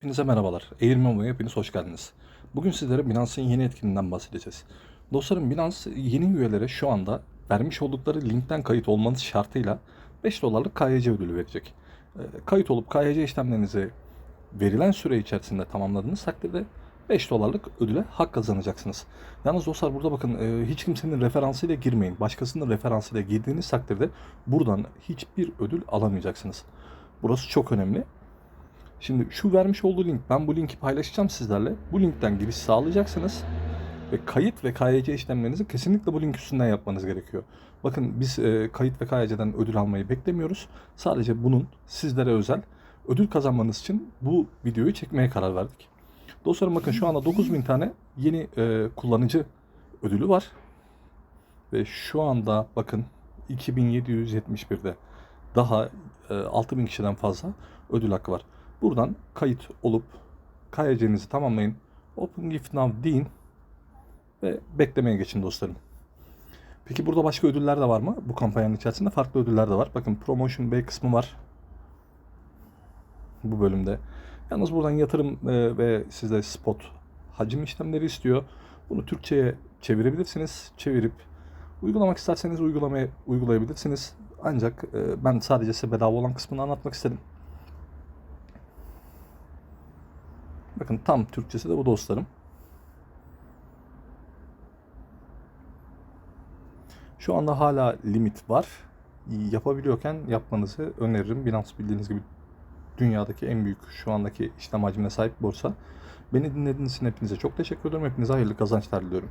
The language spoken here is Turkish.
Hepinize merhabalar. Eğilmemo'ya hepiniz hoş geldiniz. Bugün sizlere Binance'ın yeni etkinliğinden bahsedeceğiz. Dostlarım Binance yeni üyelere şu anda vermiş oldukları linkten kayıt olmanız şartıyla 5 dolarlık KYC ödülü verecek. Ee, Kayıt olup KYC işlemlerinizi verilen süre içerisinde tamamladığınız takdirde 5 dolarlık ödüle hak kazanacaksınız. Yalnız dostlar burada bakın e, hiç kimsenin referansıyla girmeyin. Başkasının referansıyla girdiğiniz takdirde buradan hiçbir ödül alamayacaksınız. Burası çok önemli. Şimdi şu vermiş olduğu link, ben bu linki paylaşacağım sizlerle. Bu linkten giriş sağlayacaksınız. Ve kayıt ve KYC işlemlerinizi kesinlikle bu link üstünden yapmanız gerekiyor. Bakın biz e, kayıt ve KYC'den ödül almayı beklemiyoruz. Sadece bunun sizlere özel ödül kazanmanız için bu videoyu çekmeye karar verdik. Dostlarım bakın şu anda 9000 tane yeni e, kullanıcı ödülü var. Ve şu anda bakın 2771'de daha e, 6000 kişiden fazla ödül hakkı var. Buradan kayıt olup KYC'nizi tamamlayın. Open Gift Now deyin ve beklemeye geçin dostlarım. Peki burada başka ödüller de var mı? Bu kampanyanın içerisinde farklı ödüller de var. Bakın Promotion B kısmı var. Bu bölümde. Yalnız buradan yatırım e, ve sizde spot hacim işlemleri istiyor. Bunu Türkçe'ye çevirebilirsiniz. Çevirip uygulamak isterseniz uygulamaya uygulayabilirsiniz. Ancak e, ben sadece size bedava olan kısmını anlatmak istedim. Bakın tam Türkçesi de bu dostlarım. Şu anda hala limit var. Yapabiliyorken yapmanızı öneririm. Binance bildiğiniz gibi dünyadaki en büyük şu andaki işlem hacmine sahip borsa. Beni dinlediğiniz için hepinize çok teşekkür ederim. Hepinize hayırlı kazançlar diliyorum.